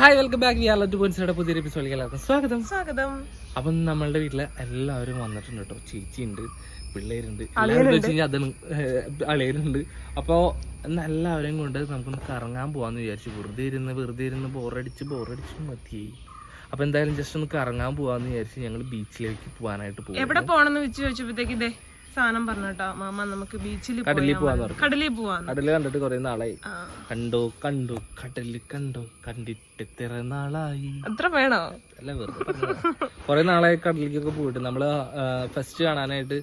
Hi welcome back we are to പുതിയൊരു എപ്പിസോഡിലേക്ക് എല്ലാവർക്കും സ്വാഗതം. സ്വാഗതം. അപ്പം നമ്മളുടെ വീട്ടിലെ എല്ലാവരും വന്നിട്ടുണ്ട് കേട്ടോ ചേച്ചി ഉണ്ട് പിള്ളേരുണ്ട് കഴിഞ്ഞാൽ അതാണ് അളിയരുണ്ട് അപ്പോൾ എല്ലാവരെയും കൊണ്ട് നമുക്കൊന്ന് കറങ്ങാൻ പോവാന്ന് വിചാരിച്ചു. വെറുതെ ഇരുന്ന് വെറുതെ ഇരുന്ന് ബോറടിച്ച് ബോറടിച്ച് മതിയായി. അപ്പോൾ എന്തായാലും ജസ്റ്റ് ഒന്ന് കറങ്ങാൻ പോവാന്ന് വിചാരിച്ച് ഞങ്ങൾ ബീച്ചിലേക്ക് പോകാനായിട്ട് പോകും എവിടെ പോണെന്ന് വെച്ച് ചോദിച്ചപ്പോഴത്തേക്ക് ഇതേ സാധനം പറഞ്ഞോട്ടോ. മാമ നമുക്ക് ബീച്ചിൽ കടലിൽ പോവാന്ന് കടലിൽ പോവാന്ന്. കടൽ കണ്ടിട്ട് കുറേ നാളായി. കണ്ടോ കണ്ടോ കടൽ കണ്ടോ കണ്ടിട്ട് ഇത്ര നാളായി. അത്ര വേണോ അല്ല വെറുതെ കുറേ നാളായി കടലിലേക്കൊക്കെ പോയിട്ട്. നമ്മൾ ഫസ്റ്റ് കാണാനായിട്ട്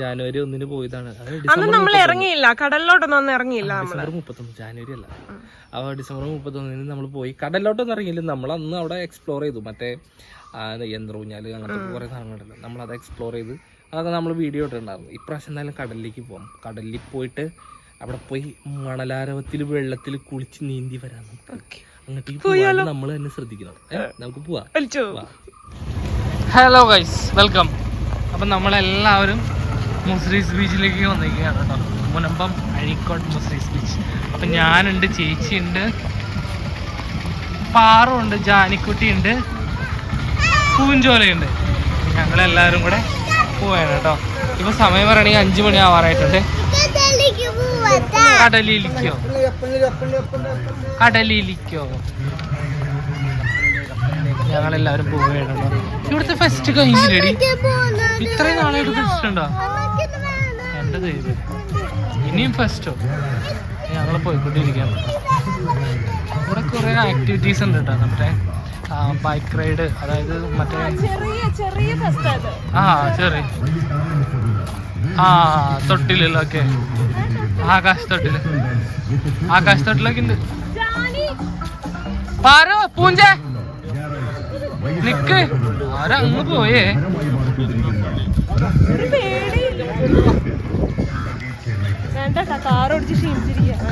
ജാനുവരി ഒന്നിന് പോയതാണ്. അന്ന് നമ്മൾ ഇറങ്ങിയില്ല. കടലിലോട്ടൊന്നും അന്ന് ഇറങ്ങിയില്ല ഡിസംബർ മുപ്പത്തൊന്ന് ജാനുവരി അല്ല. അപ്പൊ ഡിസംബർ മുപ്പത്തൊന്നിന് നമ്മൾ പോയി. കടലിലോട്ടൊന്നും ഇറങ്ങിയില്ല. നമ്മൾ അന്ന് അവിടെ എക്സ്പ്ലോർ ചെയ്തു. മറ്റേ യന്ത്രം യന്ത്രൂഞ്ഞാൽ അങ്ങനത്തെ കുറെ സാധനങ്ങളുണ്ടല്ലോ. നമ്മൾ അത് എക്സ്പ്ലോർ ചെയ്ത് അതൊക്കെ നമ്മൾ വീഡിയോ ഇട്ടിട്ടുണ്ടായിരുന്നു. ഇപ്രാവശ്യം എന്തായാലും കടലിലേക്ക് പോകും കടലിൽ പോയിട്ട് അവിടെ പോയി മണലാരവത്തിൽ വെള്ളത്തിൽ കുളിച്ച് നീന്തി വരാൻ. അങ്ങോട്ടേക്ക് നമ്മൾ തന്നെ ശ്രദ്ധിക്കണം. നമുക്ക് പോവാം. ഹലോ ഗൈസ് വെൽക്കം അപ്പം നമ്മളെല്ലാവരും മുസ്രീസ് ബീച്ചിലേക്ക് വന്നിരിക്കുകയാണ് കേട്ടോ. മുനമ്പം അഴീക്കോട് മുസ്രീസ് ബീച്ച് അപ്പം ഞാനുണ്ട് ചേച്ചിയുണ്ട് പാറുണ്ട് ജാനിക്കുട്ടിയുണ്ട് പൂഞ്ചോലയുണ്ട്. ഞങ്ങളെല്ലാവരും കൂടെ പോവാണ് കേട്ടോ. ഇപ്പൊ സമയം പറയുകയാണെങ്കിൽ അഞ്ചു മണി ആവാറായിട്ടുണ്ട്. കടലിലിക്കോ കടലിലിക്കോ ഞങ്ങളെല്ലാവരും പോവുകയാണ്. ഇവിടുത്തെ ഫെസ്റ്റ് കഴിഞ്ഞില്ലേടി? ഇത്രയും നാളായിട്ട് ഫെസ്റ്റ് ഉണ്ടോ? എന്റെ ദൈവം ഇനിയും ഫെസ്റ്റോ ഞങ്ങൾ പോയിക്കൊണ്ടിരിക്കുകയാണ്. ഇവിടെ കുറേ ആക്ടിവിറ്റീസ് ഉണ്ട് കേട്ടോ നമ്മുടെ ബൈക്ക് റൈഡ് അതായത് മറ്റേ ആ ചെറിയ ആ ആകാശ തൊട്ടിൽ ആകാശ തൊട്ടിലൊക്കെ ഉണ്ട്. പാരോ പൂഞ്ച? നിക്ക്. ആരങ്ങ് പോയേ?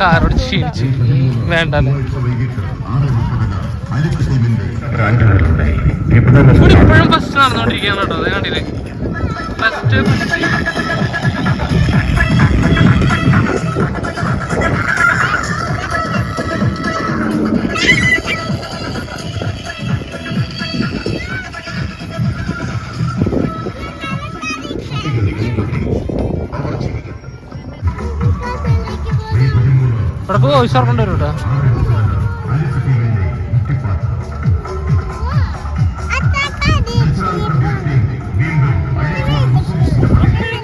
കാറോട് ക്ഷീണിച്ച്. വേണ്ടല്ലേ? ഇവിടെ ഇപ്പോഴും ഫസ്റ്റ് നടന്നുകൊണ്ടിരിക്കുകയാണ് കേട്ടോ അത് കണ്ടില്ലേ? ഫസ്റ്റ് വോയിസ് ഓർക്കേണ്ടി വരും കേട്ടോ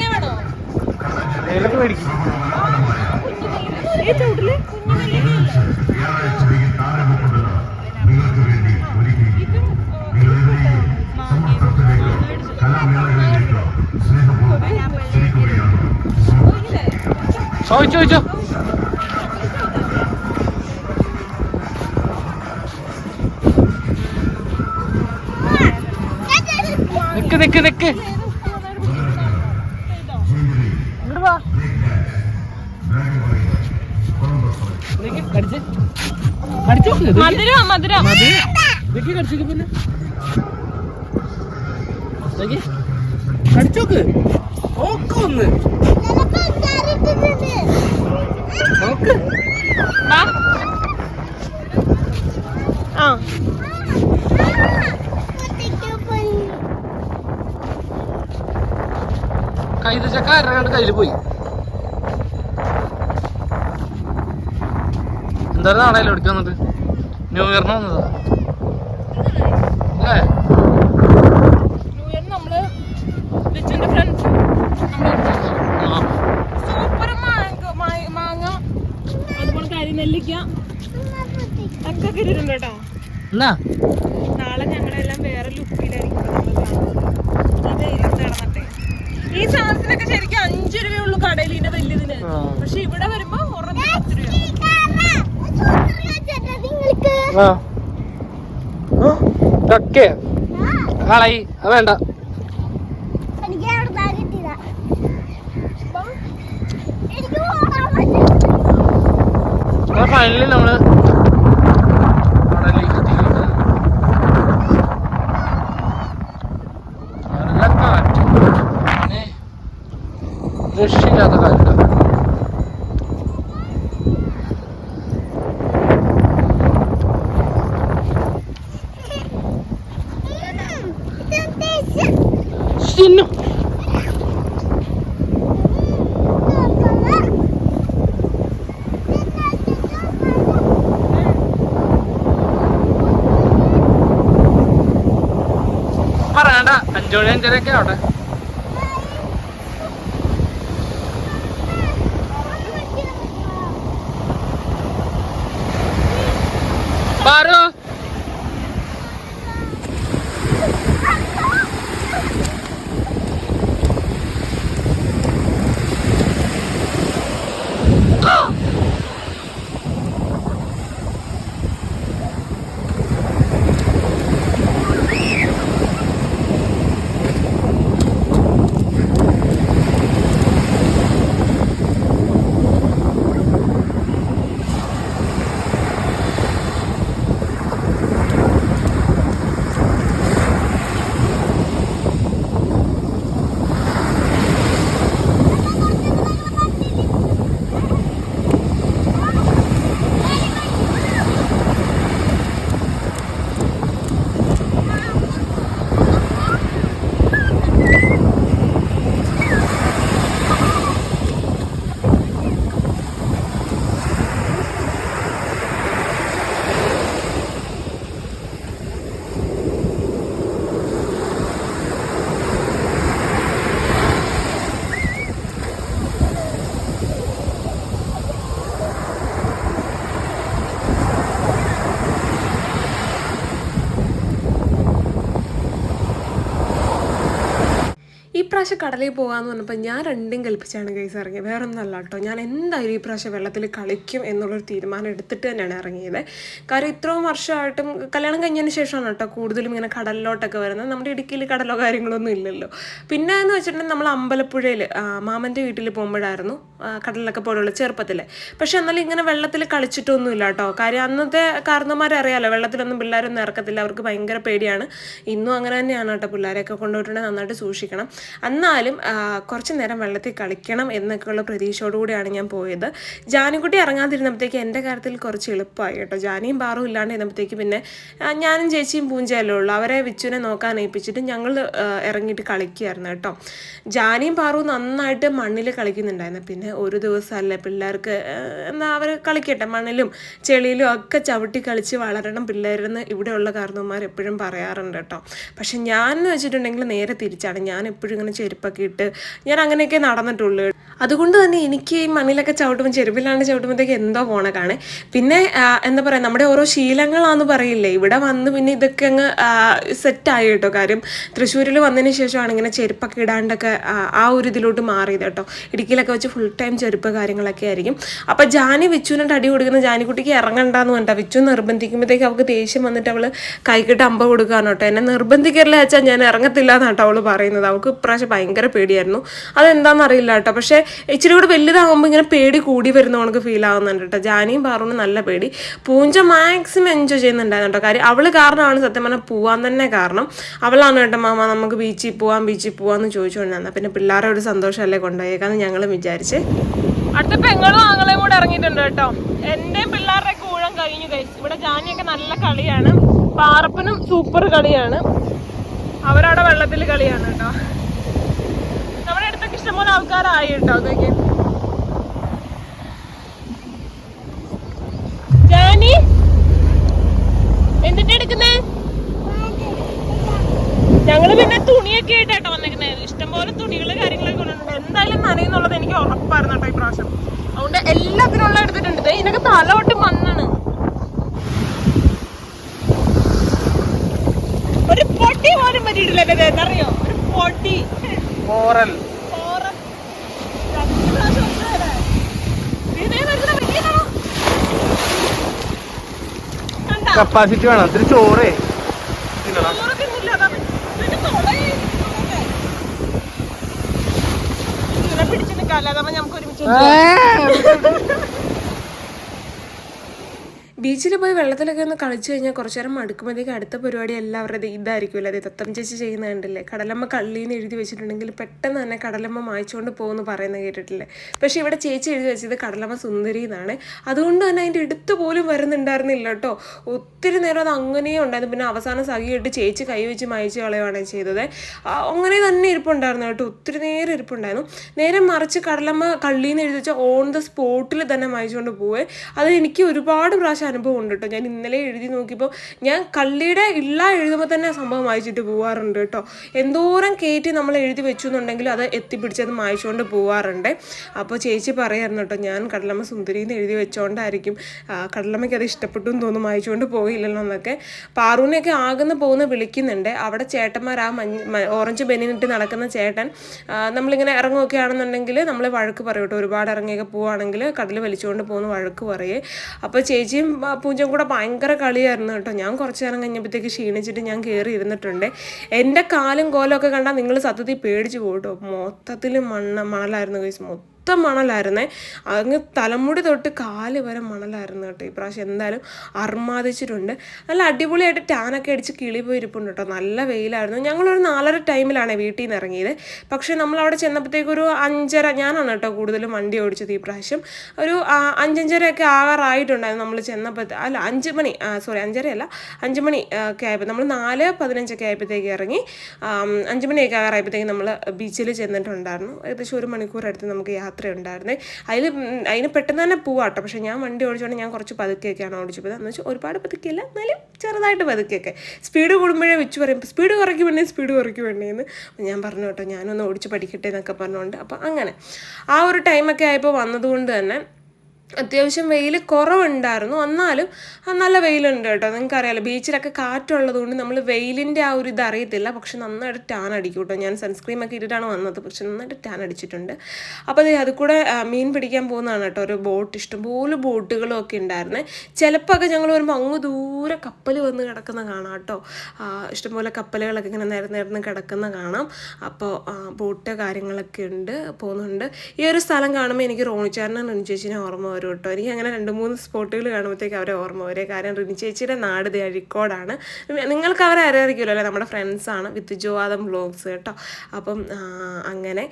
വേണോ ഏലൊക്കെ മേടിക്കും. ചോദിച്ചോ ചോദിച്ചോ മധുരം മധുരം. മതി. നിക്ക്, കടിച്ച് നോക്ക് പിന്നെ. ഒന്ന്. ആ. കൈത ചക്ക ആരുടെ കയ്യിൽ പോയി. എന്തായാലും നാളെ എടുക്കാൻ വന്നത്? ന്യൂ ഇയറിന് വന്നതാ. അല്ലേ? കരിനെല്ലിക്ക ഒക്കെ കിട്ടിയിട്ടുണ്ട് കേട്ടോ. എന്നാ? നാളെ ഞങ്ങളെല്ലാം വേറെ ലുക്കിലായിരിക്കും. ഈ സാധനത്തിനൊക്കെ ശരിക്കും അഞ്ചു രൂപയുള്ളൂ കടയിൽ ഇതിന്റെ വലിയതിന്. പക്ഷെ ഇവിടെ വരുമ്പോ ഉറപ്പ് പത്ത് രൂപ ആ. ആ, ചക്കേ കളയി അത് വേണ്ട. ഫൈനലി നമ്മൾ രക്ഷയില്ലാത്ത കാറ്റ്. അഞ്ചോണി അഞ്ചരയൊക്കെ അവിടെ പാറു ഈ പ്രാവശ്യം കടലിൽ പോകാന്ന് പറഞ്ഞപ്പോൾ ഞാൻ രണ്ടും കൽപ്പിച്ചാണ് കേസ് ഇറങ്ങിയത് വേറെ ഒന്നല്ല കേട്ടോ. ഞാൻ എന്തായാലും ഈ പ്രാവശ്യം വെള്ളത്തിൽ കളിക്കും എന്നുള്ളൊരു തീരുമാനം എടുത്തിട്ട് തന്നെയാണ് ഇറങ്ങിയത്. കാര്യം ഇത്രയും വർഷമായിട്ടും കല്യാണം കഴിഞ്ഞതിന് ശേഷമാണ് കേട്ടോ കൂടുതലും ഇങ്ങനെ കടലിലോട്ടൊക്കെ വരുന്നത്. നമ്മുടെ ഇടുക്കിയിൽ കടലോ കാര്യങ്ങളൊന്നും ഇല്ലല്ലോ. പിന്നെ എന്ന് വെച്ചിട്ടുണ്ടെങ്കിൽ നമ്മൾ അമ്പലപ്പുഴയിൽ മാമന്റെ വീട്ടിൽ പോകുമ്പോഴായിരുന്നു കടലിലൊക്കെ പോലുള്ള ചെറുപ്പത്തിൽ. പക്ഷെ എന്നാലും ഇങ്ങനെ വെള്ളത്തിൽ കളിച്ചിട്ടൊന്നുമില്ല കേട്ടോ. കാര്യം അന്നത്തെ കാരണന്മാരെ അറിയാലോ വെള്ളത്തിലൊന്നും പിള്ളേരൊന്നും ഇറക്കത്തില്ല. അവർക്ക് ഭയങ്കര പേടിയാണ്. ഇന്നും അങ്ങനെ തന്നെയാണ് കേട്ടോ. പിള്ളേരെയൊക്കെ കൊണ്ടുപോയിട്ടുണ്ടെങ്കിൽ നന്നായിട്ട് സൂക്ഷിക്കണം. എന്നാലും കുറച്ച് നേരം വെള്ളത്തിൽ കളിക്കണം എന്നൊക്കെയുള്ള പ്രതീക്ഷയോടുകൂടിയാണ് ഞാൻ പോയത്. ജാനിക്കുട്ടി ഇറങ്ങാതിരുന്നപ്പോഴത്തേക്ക് എന്റെ കാര്യത്തിൽ കുറച്ച് എളുപ്പമായി കേട്ടോ. ജാനിയും ബാറും ഇല്ലാണ്ട് ഇരുന്നപ്പോഴത്തേക്ക് പിന്നെ ഞാനും ചേച്ചിയും പൂഞ്ചയല്ലേ ഉള്ളൂ. അവരെ വിച്ചുവിനെ നോക്കാൻ ഏൽപ്പിച്ചിട്ട് ഞങ്ങൾ ഇറങ്ങിയിട്ട് കളിക്കുകയായിരുന്നു കേട്ടോ. ജാനിയും പാറും നന്നായിട്ട് മണ്ണിൽ കളിക്കുന്നുണ്ടായിരുന്നു. പിന്നെ ഒരു ദിവസമല്ലേ പിള്ളേർക്ക് എന്നാൽ എന്നാ അവർ കളിക്കട്ടെ? മണ്ണിലും ചെളിയിലും ഒക്കെ ചവിട്ടി കളിച്ച് വളരണം പിള്ളേരെന്ന് ഇവിടെയുള്ള കാരണവന്മാർ എപ്പോഴും പറയാറുണ്ട് കേട്ടോ. പക്ഷെ ഞാൻ എന്ന് വെച്ചിട്ടുണ്ടെങ്കിൽ നേരെ തിരിച്ചാണ്. ഞാൻ എപ്പോഴും ഇങ്ങനെ ചെരുപ്പൊക്കെ ഇട്ട് ഞാൻ അങ്ങനെയൊക്കെ നടന്നിട്ടുള്ളൂ. അതുകൊണ്ട് തന്നെ എനിക്ക് ഈ മണ്ണിലൊക്കെ ചവിട്ടുമ്പോൾ ചെരുപ്പിലാണ്ട് ചവിട്ടുമ്പോഴത്തേക്ക് എന്തോ പോണക്കാണ് പിന്നെ എന്താ പറയുക നമ്മുടെ ഓരോ ശീലങ്ങളാന്ന് പറയില്ലേ ഇവിടെ വന്ന് പിന്നെ ഇതൊക്കെ അങ്ങ് സെറ്റായി കേട്ടോ. കാര്യം തൃശ്ശൂരിൽ വന്നതിന് ശേഷമാണ് ഇങ്ങനെ ചെരുപ്പൊക്കെ ഇടാണ്ടൊക്കെ ആ, ആ ഒരു ഇതിലോട്ട് മാറിയത് കേട്ടോ. ഇടുക്കിയിലൊക്കെ വെച്ച് ഫുൾ ടൈം ചെരുപ്പ് കാര്യങ്ങളൊക്കെ ആയിരിക്കും. അപ്പം ജാനി വിച്ചുവിനോട് അടി കൊടുക്കുന്ന ജാനിക്കുട്ടിക്ക് ഇറങ്ങണ്ടെന്ന് പറഞ്ഞാൽ വിച്ചു നിർബന്ധിക്കുമ്പോഴത്തേക്ക് അവൾക്ക് ദേഷ്യം വന്നിട്ട് അവൾ കൈക്കിട്ട് അമ്പ കൊടുക്കാനോട്ടോ എന്നെ നിർബന്ധിക്കരുത് വെച്ചാൽ ഞാൻ ഇറങ്ങത്തില്ല എന്നാട്ടോ അവൾ പറയുന്നത്. അവൾക്ക് ഇപ്രാവശ്യം ഭയങ്കര പേടിയായിരുന്നു. അതെന്താണെന്ന് അറിയില്ല കേട്ടോ. പക്ഷേ ഇച്ചിരി കൂടെ വലുതാകുമ്പോൾ ഇങ്ങനെ പേടി കൂടി വരുന്ന കണക്ക് ഫീൽ ആകുന്നുണ്ട് കേട്ടോ. ജാനിയും പാറുണ്ട് നല്ല പേടി. പൂഞ്ച മാക്സിമം എൻജോയ് ചെയ്യുന്നുണ്ടായിരുന്നു കേട്ടോ. കാര്യം അവൾ കാരണമാണ് സത്യം പറഞ്ഞാൽ പോവാൻ തന്നെ കാരണം. അവളാണ് കേട്ടോ മാമ നമുക്ക് ബീച്ചിൽ പോവാം ബീച്ചിൽ പോവാന്ന് ചോദിച്ചുകൊണ്ടിരുന്നത് പിന്നെ പിള്ളേരെ ഒരു സന്തോഷമല്ലേ കൊണ്ടുപോയേക്കാന്ന് ഞങ്ങൾ വിചാരിച്ച്. അടുത്ത പെങ്ങളും ആങ്ങളെയും കൂടെ ഇറങ്ങിയിട്ടുണ്ട് കേട്ടോ. എന്റെ പിള്ളേരുടെ കൂഴം കഴിഞ്ഞു കഴിച്ചു ഇവിടെ ജാനിയൊക്കെ നല്ല കളിയാണ്. പാറപ്പനും സൂപ്പർ കളിയാണ്. അവരവിടെ വെള്ളത്തിൽ കളിയാണ് കേട്ടോ. ഇഷ്ടംപോലെ ആൾക്കാരായി കേട്ടോ അതൊക്കെ ജാനി എന്തിട്ട് എടുക്കുന്നേ? ഞങ്ങൾ പിന്നെ തുണിയൊക്കെ ആയിട്ടാട്ടോ വന്നേക്കുന്നത് ഇഷ്ടംപോലെ തുണികൾ കാര്യങ്ങളൊക്കെ കൊണ്ടുണ്ട് എന്തായാലും നനയെന്നുള്ളത് എനിക്ക് ഉറപ്പായിരുന്നു കേട്ടോ ഇപ്രാവശ്യം അതുകൊണ്ട് എല്ലാത്തിനുള്ള എടുത്തിട്ടുണ്ട്. ഇതിനൊക്കെ തലോട്ട് മണ്ണാണ്. ഒരു പൊട്ടി പോലും പറ്റിയിട്ടില്ല അറിയോ? ഒരു പൊട്ടി. മോറൽ ഓറ- രണ്ട് പ്രാവശ്യം ഒച്ചയല്ലേ? ദേ വരുന്ന വലിയതാ. കണ്ടാ? കപ്പാസിറ്റി വേണം. ഇത്തിരി ചോറേ. പിടിച്ച് നമുക്ക് ഒരുമിച്ച് ബീച്ചിൽ പോയി വെള്ളത്തിലൊക്കെ ഒന്ന് കളിച്ചു കഴിഞ്ഞാൽ കുറച്ചു നേരം മടുക്കുമ്പോഴത്തേക്ക് അടുത്ത പരിപാടി എല്ലാവരുടെ ഇതായിരിക്കുമല്ലോ. അതെ തത്തം ചേച്ചി ചെയ്യുന്ന കണ്ടില്ലേ? കടലമ്മ കള്ളീന്ന് എഴുതി വെച്ചിട്ടുണ്ടെങ്കിൽ പെട്ടെന്ന് തന്നെ കടലമ്മ മായ്ച്ചുകൊണ്ട് പോകുമെന്ന് പറയുന്നത് കേട്ടിട്ടില്ലേ? പക്ഷെ ഇവിടെ ചേച്ചി എഴുതി വെച്ചത് കടലമ്മ സുന്ദരി എന്നാണ്. അതുകൊണ്ട് തന്നെ അതിന്റെ എടുത്ത് പോലും വരുന്നുണ്ടായിരുന്നില്ല കേട്ടോ. ഒത്തിരി നേരം അത് അങ്ങനെയും ഉണ്ടായിരുന്നു. പിന്നെ അവസാനം സഖിയിട്ട് ചേച്ചി കൈ വെച്ച് മായച്ച് കളയുവാണ് ചെയ്തത്. അങ്ങനെ തന്നെ ഇരിപ്പുണ്ടായിരുന്നു കേട്ടോ. ഒത്തിരി നേരം ഇരിപ്പുണ്ടായിരുന്നു. നേരം മറിച്ച് കടലമ്മ കള്ളീന്ന് എഴുതി വെച്ചാൽ ഓൺ ദ സ്പോട്ടിൽ തന്നെ മായച്ചുകൊണ്ട് പോവേ അത് എനിക്ക് ഒരുപാട് പ്രാവശ്യം അനുഭവം ഉണ്ട് കേട്ടോ ഞാൻ ഇന്നലെ എഴുതി നോക്കിയപ്പോൾ ഞാൻ കള്ളിയുടെ ഇള്ള എഴുതുമ്പോൾ തന്നെ സംഭവം വായിച്ചിട്ട് പോവാറുണ്ട് കേട്ടോ എന്തോരം കയറ്റി നമ്മൾ എഴുതി വെച്ചു എന്നുണ്ടെങ്കിൽ അത് എത്തിപ്പിടിച്ചത് മായിച്ചുകൊണ്ട് പോവാറുണ്ട്. അപ്പോൾ ചേച്ചി പറയായിരുന്നു കേട്ടോ ഞാൻ കടലമ്മ സുന്ദരി എന്ന് എഴുതി വെച്ചോണ്ടായിരിക്കും. കടലമ്മയ്ക്ക് അത് ഇഷ്ടപ്പെട്ടു എന്ന് തോന്നുന്നു വായിച്ചുകൊണ്ട് പോയില്ലല്ലോ എന്നൊക്കെ പാറൂനെയൊക്കെ ആകുന്ന പോകുന്ന വിളിക്കുന്നുണ്ട്. അവിടെ ചേട്ടന്മാർ ആ മഞ്ഞ ഓറഞ്ച് ബനിനിട്ട് നടക്കുന്ന ചേട്ടൻ നമ്മളിങ്ങനെ ഇറങ്ങുകയൊക്കെ ആണെന്നുണ്ടെങ്കിൽ നമ്മൾ വഴക്ക് പറയും കേട്ടോ ഒരുപാട് ഇറങ്ങിയൊക്കെ പോവുകയാണെങ്കിൽ കടൽ വലിച്ചുകൊണ്ട് പോകുന്ന വഴക്ക് പറയേ. അപ്പോൾ ചേച്ചിയും പൂജയും കൂടെ ഭയങ്കര കളിയായിരുന്നു കേട്ടോ. ഞാൻ കുറച്ച് നേരം കഴിഞ്ഞപ്പോഴത്തേക്ക് ക്ഷീണിച്ചിട്ട് ഞാൻ കയറി ഇരുന്നിട്ടുണ്ട്. എന്റെ കാലും കോലൊക്കെ കണ്ടാൽ നിങ്ങൾ സത്യത്തിൽ പേടിച്ച് പോട്ടോ മൊത്തത്തിൽ മണ്ണ മണലായിരുന്നു കഴിച്ച് മൊത്തം മണലായിരുന്നേ. അങ്ങ് തലമുടി തൊട്ട് കാൽ വരെ മണലായിരുന്നു കേട്ടോ ഇപ്രാവശ്യം. എന്തായാലും അർമാദിച്ചിട്ടുണ്ട്. നല്ല അടിപൊളിയായിട്ട് ടാനൊക്കെ അടിച്ച് കിളി പോയി ഇരിപ്പുണ്ട് കേട്ടോ. നല്ല വെയിലായിരുന്നു. ഞങ്ങളൊരു നാലര ടൈമിലാണ് വീട്ടിൽ നിന്ന് ഇറങ്ങിയത്. പക്ഷേ നമ്മൾ അവിടെ ചെന്നപ്പോഴത്തേക്ക് ഒരു അഞ്ചര ഞാനാണ് കേട്ടോ കൂടുതലും വണ്ടി ഓടിച്ചത് ഈ പ്രാവശ്യം ഒരു അഞ്ചഞ്ചരയൊക്കെ ആകാറായിട്ടുണ്ടായിരുന്നു നമ്മൾ ചെന്നപ്പോൾ അല്ല അഞ്ച് മണി സോറി അഞ്ചരയല്ല അഞ്ച് മണി ഒക്കെ ആയപ്പോൾ നമ്മൾ നാല് പതിനഞ്ചൊക്കെ ആയപ്പോഴത്തേക്ക് ഇറങ്ങി. അഞ്ച് മണിയൊക്കെ ആകാറായപ്പോഴത്തേക്ക് നമ്മൾ ബീച്ചിൽ ചെന്നിട്ടുണ്ടായിരുന്നു. ഏകദേശം ഒരു മണിക്കൂർ അടുത്ത് നമുക്ക് യാത്രയുണ്ടായിരുന്നേ അതിൽ അതിന് പെട്ടെന്ന് തന്നെ പോവാട്ടോ. പക്ഷേ ഞാൻ വണ്ടി ഓടിച്ചുകൊണ്ട് ഞാൻ കുറച്ച് പതുക്കെയൊക്കെയാണ് ഓടിച്ചു പോയത് എന്ന് വെച്ചാൽ ഒരുപാട് പതുക്കെയല്ല എന്നാലും ചെറുതായിട്ട് പതുക്കെയൊക്കെ. സ്പീഡ് കൂടുമ്പോഴേ വെച്ച് പറയും സ്പീഡ് കുറയ്ക്ക് വേണ്ടേ സ്പീഡ് കുറയ്ക്ക് വേണ്ടേന്ന് ഞാൻ പറഞ്ഞു കേട്ടോ ഞാനൊന്ന് ഓടിച്ച് പഠിക്കട്ടെ എന്നൊക്കെ പറഞ്ഞുകൊണ്ട് അപ്പോൾ അങ്ങനെ. ആ ഒരു ടൈമൊക്കെ ആയപ്പോൾ വന്നതുകൊണ്ട് തന്നെ അത്യാവശ്യം വെയിൽ കുറവുണ്ടായിരുന്നു. എന്നാലും നല്ല വെയിലുണ്ട് കേട്ടോ. നിങ്ങൾക്ക് അറിയാലോ ബീച്ചിലൊക്കെ കാറ്റുള്ളത് കൊണ്ട് നമ്മൾ വെയിലിന്റെ ആ ഒരു ഇത് അറിയത്തില്ല. പക്ഷെ നന്നായിട്ട് ടാൻ അടിക്കും കേട്ടോ. ഞാൻ സൺസ്ക്രീം ഒക്കെ ഇട്ടിട്ടാണ് വന്നത്. പക്ഷെ നന്നായിട്ട് ടാൻ അടിച്ചിട്ടുണ്ട്. അപ്പോൾ അതേ അത് കൂടെ മീൻ പിടിക്കാൻ പോകുന്നതാണ് കേട്ടോ. ഒരു ബോട്ട് ഇഷ്ടംപോലെ ബോട്ടുകളും ഒക്കെ ഉണ്ടായിരുന്നേ. ചിലപ്പോൾ ഒക്കെ ഞങ്ങൾ വരുമ്പോൾ അങ്ങ് ദൂരെ കപ്പൽ വന്ന് കിടക്കുന്ന കാണാം കേട്ടോ. ഇഷ്ടംപോലെ കപ്പലുകളൊക്കെ ഇങ്ങനെ നേരം നേരം കിടക്കുന്ന കാണാം. അപ്പോൾ ബോട്ട് കാര്യങ്ങളൊക്കെ ഉണ്ട് പോകുന്നുണ്ട്. ഈ ഒരു സ്ഥലം കാണുമ്പോൾ എനിക്ക് റോണിച്ചാറിനെ റിനി ചേച്ചിനെ ഓർമ്മ വരും കേട്ടോ. എനിക്ക് അങ്ങനെ രണ്ട് മൂന്ന് സ്പോട്ടുകൾ കാണുമ്പോഴത്തേക്ക് അവരെ ഓർമ്മ വരെ. കാരണം റിനി ചേച്ചിയുടെ നാട് അഴിക്കോടാണ്. നിങ്ങൾക്ക് അവരെ അറിയാതിരിക്കുമല്ലോ അല്ലേ? നമ്മുടെ ഫ്രണ്ട്സാണ് വിത്ത് ജോവാദം വ്ലോഗ്സ് കേട്ടോ. അപ്പം അങ്ങനെ.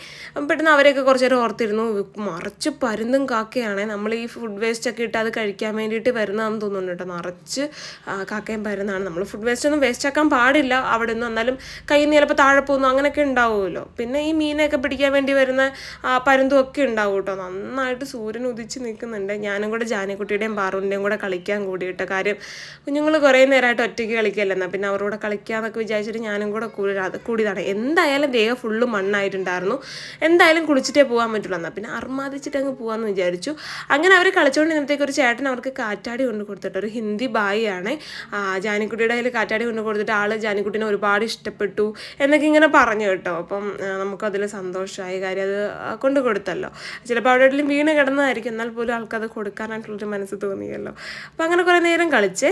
പെട്ടെന്ന് അവരെയൊക്കെ കുറച്ച് നേരം ഓർത്തിരുന്നു. മറച്ച് പരുന്തും കാക്കയാണ്. നമ്മൾ ഈ ഫുഡ് വേസ്റ്റ് ഒക്കെ ഇട്ട് അത് കഴിക്കാൻ വേണ്ടിയിട്ട് വരുന്നതാണെന്ന് തോന്നുന്നുണ്ട് കേട്ടോ. നിറച്ച് കാക്കയും പരുന്നാണ്. നമ്മൾ ഫുഡ് വേസ്റ്റ് ഒന്നും വേസ്റ്റ് ആക്കാൻ പാടില്ല. അവിടെ നിന്ന് എന്നാലും കയ്യിൽ നിന്ന് ചിലപ്പോൾ താഴെ പോകുന്നു. അങ്ങനെയൊക്കെ ഉണ്ടാവുമല്ലോ. പിന്നെ ഈ മീനൊക്കെ പിടിക്കാൻ വേണ്ടി വരുന്ന പരുന്തും ഒക്കെ ഉണ്ടാവും കേട്ടോ. നന്നായിട്ട് സൂര്യൻ ഉദിച്ച് നിൽക്കുന്നുണ്ട്. ഞാനും കൂടെ ജാനിക്കുട്ടിയുടെയും പാറുവിന്റെയും കൂടെ കളിക്കാൻ കൂടി കേട്ടോ കാര്യം കുഞ്ഞുങ്ങൾ കുറേ നേരമായിട്ട് ഒറ്റയ്ക്ക് കളിക്കല്ലേ? എന്നാൽ പിന്നെ അവരോട് കളിക്കാന്നൊക്കെ വിചാരിച്ചിട്ട് ഞാനും കൂടെ കൂടിയതാണ്. എന്തായാലും ദേഹം ഫുള്ള് മണ്ണായിട്ടുണ്ടായിരുന്നു. എന്തായാലും കുളിച്ചിട്ടേ പോകാൻ പറ്റുള്ളൂ. എന്നാൽ പിന്നെ അർമാദിച്ചിട്ട് അങ്ങ് പോകാമെന്ന് വിചാരിച്ചു. അങ്ങനെ അവർ കളിച്ചുകൊണ്ടിരുന്നപ്പോഴത്തേക്ക് ഒരു ചേട്ടൻ അവർക്ക് കാറ്റാടി കൊണ്ട് കൊടുത്തിട്ട് ഒരു ഹിന്ദി ബായി ആണ് ജാനിക്കുട്ടിയുടെ കയ്യിൽ കാറ്റാടി കൊണ്ടു കൊടുത്തിട്ട് ആൾ ജാനിക്കുട്ടിനെ ഒരുപാട് ഇഷ്ടപ്പെട്ടു എന്നൊക്കെ ഇങ്ങനെ പറഞ്ഞു കേട്ടോ. അപ്പം നമുക്ക് നമുക്കതിൽ സന്തോഷമായി കാര്യം അത് കൊണ്ട് കൊടുത്തല്ലോ. ചിലപ്പോൾ അവിടെ എവിടെയും വീണ് കിടന്നതായിരിക്കും. എന്നാൽ പോലും ആൾക്കത് കൊടുക്കാനായിട്ടുള്ളൊരു മനസ്സ് തോന്നിയല്ലോ. അപ്പം അങ്ങനെ കുറേ നേരം കളിച്ചേ.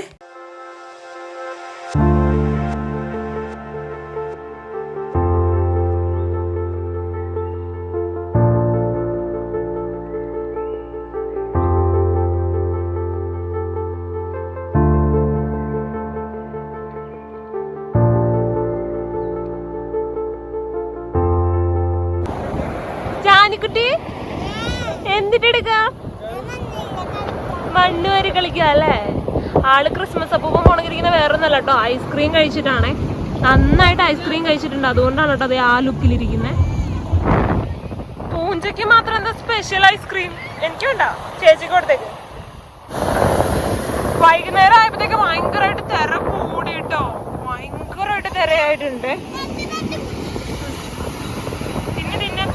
ജാനിക്കുട്ടി എന്തിട്ടെടുക്ക? മണ്ണ് കളിക്കുക അല്ലേ? ആൾ ക്രിസ്മസ് അപ്പൂപ്പം പോണിരിക്കുന്ന വേറെ ഒന്നല്ല കേട്ടോ. ഐസ്ക്രീം കഴിച്ചിട്ടാണേ. നന്നായിട്ട് ഐസ്ക്രീം കഴിച്ചിട്ടുണ്ട്. അതുകൊണ്ടാണ് കേട്ടോ അതെ ആ ലുക്കിലിരിക്കുന്നത് പൂഞ്ചയ്ക്ക് മാത്രം എന്താ സ്പെഷ്യൽ ഐസ്ക്രീം എനിക്കുണ്ടോ. ചേച്ചിക്ക് കൊടുത്തേക്ക്. വൈകുന്നേരം ആയപ്പോഴത്തേക്ക് ഭയങ്കരമായിട്ട് തിര കൂടി കേട്ടോ. ഭയങ്കരമായിട്ട് തിരയായിട്ടുണ്ട് തിന്ന് തിന്ന്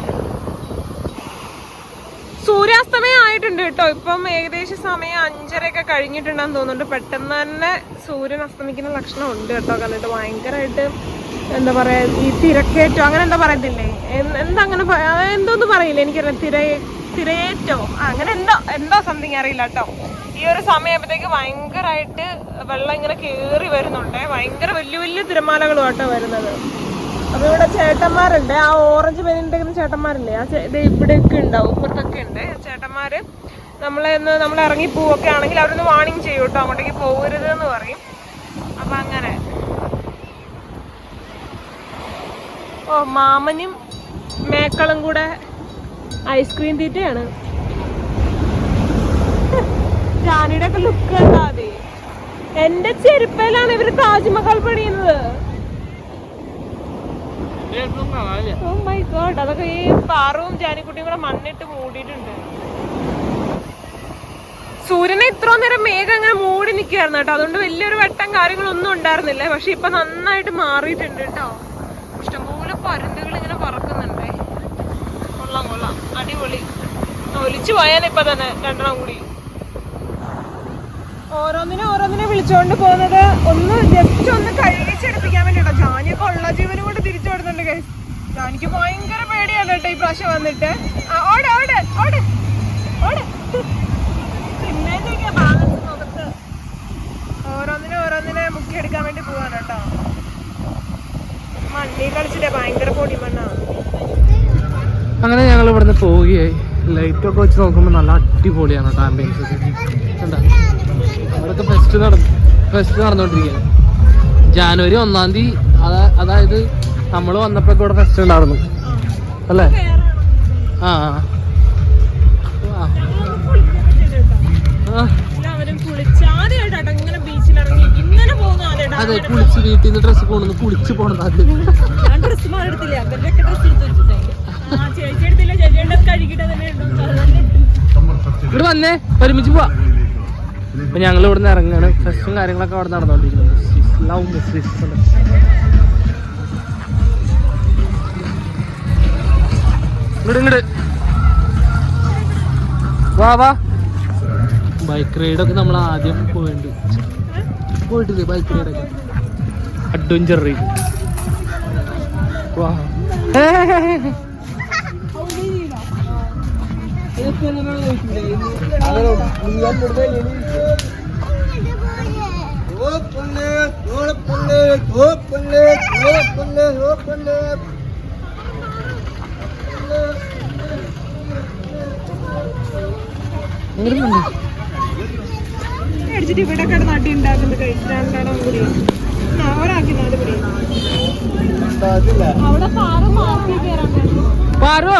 സൂര്യാസ്തമയം ആയിട്ടുണ്ട് കേട്ടോ. ഇപ്പം ഏകദേശം സമയം അഞ്ചരയൊക്കെ കഴിഞ്ഞിട്ടുണ്ടെന്ന് തോന്നുന്നുണ്ട്. പെട്ടെന്ന് തന്നെ സൂര്യൻ അസ്തമിക്കുന്ന ലക്ഷണം ഉണ്ട് കേട്ടോ. കണ്ടിട്ട് ഭയങ്കരമായിട്ട് എന്താ പറയാ ഈ തിരക്കേറ്റോ അങ്ങനെ എന്താ പറയത്തില്ലേ? എന്താ അങ്ങനെ എന്തോന്ന് പറയില്ല? എനിക്കറിയാം തിര തിരയേറ്റോ? അങ്ങനെ എന്തോ എന്തോ സംതിങ് അറിയില്ല കേട്ടോ. ഈ ഒരു സമയപ്പോഴത്തേക്ക് ഭയങ്കരമായിട്ട് വെള്ളം ഇങ്ങനെ കേറി വരുന്നുണ്ടേ. ഭയങ്കര വലിയ വലിയ തിരമാലകളും കേട്ടോ വരുന്നത്. അപ്പൊ ഇവിടെ ചേട്ടന്മാരുണ്ട്. ആ ഓറഞ്ച് പെയിന്റിന്റെ ചേട്ടന്മാരില്ലേ? ആ ദേ ഇവിടെയൊക്കെ ഉണ്ടാവും. ഇപ്പുറത്തൊക്കെ ഉണ്ട്. ചേട്ടന്മാര് നമ്മളെ ഒന്ന് നമ്മൾ ഇറങ്ങി പോവൊക്കെ ആണെങ്കിൽ അവരൊന്ന് വാണിംഗ് ചെയ്യും കേട്ടോ. അങ്ങോട്ടേക്ക് പോകരുത് എന്ന് പറയും. അപ്പൊ അങ്ങനെ. ഓ മാമനും മേക്കളും കൂടെ ഐസ്ക്രീം തീറ്റയാണ്. ജാനിയുടെ ഒക്കെ ലുക്ക് കണ്ടാ എന്റെ ചെരുപ്പയിലാണ് ഇവർ താജ്മഹൽ പണിയുന്നത്. ഓ മൈ ഗോഡ് അതൊക്കെ ഈ പാറവും ജാനിക്കുട്ടിയും കൂടെ മണ്ണിട്ട് മൂടിയിട്ടുണ്ട്. സൂര്യനെ ഇത്രയും നേരം മേഘം അങ്ങനെ മൂടി നിൽക്കുകയായിരുന്നു കേട്ടോ. അതുകൊണ്ട് വലിയൊരു വെട്ടം കാര്യങ്ങളൊന്നും ഉണ്ടായിരുന്നില്ല. പക്ഷെ ഇപ്പൊ നന്നായിട്ട് മാറിയിട്ടുണ്ട് കേട്ടോ. ഇഷ്ടംപോലെ പരുന്തുകൾ ഇങ്ങനെ പറക്കുന്നുണ്ട്. കൊള്ളാം കൊള്ളാം. അടിപൊളി. ഒലിച്ചു പോയാൽ ഇപ്പൊ തന്നെ രണ്ടെണ്ണം കൂടി. ഓരോന്നിനെ ഓരോന്നിനെ വിളിച്ചോണ്ട് പോകുന്നത് ഒന്ന് ജസ്റ്റ് ഒന്ന് കഴുകിച്ചെടുപ്പിക്കാൻ വേണ്ടിട്ടോ. ജാനിയൊക്കെ ഉള്ള ജീവനും കൊണ്ട് തിരിച്ചു വിടുന്നുണ്ട് guys. ജാനിക്ക് ഭയങ്കര പേടിയാണ് കേട്ടോ ഈ പ്രാവശ്യം വന്നിട്ട്. ഓടെ ഓട് ഓട് ഓട്. ഓരോന്നിനെ ഓരോന്നിനെ മുക്കിയെടുക്കാൻ വേണ്ടി പോവാണ് കേട്ടോ. മണ്ണി കളിച്ചിട്ടേ ഭയങ്കര പൊടി മണ്ണാ. അങ്ങനെ ഞങ്ങൾ ഇവിടുന്ന് പോവുകയായി. ലൈറ്റൊക്കെ വെച്ച് നോക്കുമ്പോൾ നല്ല അടിപൊളിയാണ് കേട്ടോ ആംബിയൻസ് കണ്ടാ? അവിടെയൊക്കെ ഫെസ്റ്റ് നടന്നു ഫെസ്റ്റ് നടന്നുകൊണ്ടിരിക്കുകയാണ് ജാനുവരി ഒന്നാം തീയതി അതാ അതായത് നമ്മൾ വന്നപ്പോൾ ഇവിടെ ഫെസ്റ്റ് ഉണ്ടായിരുന്നു. അല്ലേ? ആ അതെ കുളിച്ച് വീട്ടിൽ നിന്ന് ഡ്രസ്സ് പോണെന്ന്. കുളിച്ച് പോണത് അത് ഡ്രസ് ഡ്രസ് എടുത്ത് ചേച്ചി എടുത്തില്ല. ചേച്ചിയുടെ കഴുകിട്ട് തന്നെ ഇവിടെ വന്നേ. ഒരുമിച്ച് പോവാ. അപ്പൊ ഞങ്ങൾ ഇവിടുന്ന് ഇറങ്ങുകയാണ് ഫെസ്റ്റും കാര്യങ്ങളൊക്കെ അവിടെ നടന്നുകൊണ്ടിരിക്കുന്നത് ലവ് വാ വാ. ബൈക്ക് റൈഡൊക്കെ നമ്മൾ ആദ്യം പോയിട്ടുണ്ട് പോയിട്ടില്ലേ ബൈക്ക് റൈഡൊക്കെ അഡ്വഞ്ചർ റൈഡ് വാ. അടിച്ചിട്ട് ഇവിടെ കിടന്ന് അടി ഉണ്ടാക്കുന്നത് കഴിച്ചിട്ടാണ് കൂടി ആ, ഒരാക്കി നാല് കൂടി അവിടെ കാറ് മാറ്റി കയറാൻ പാറു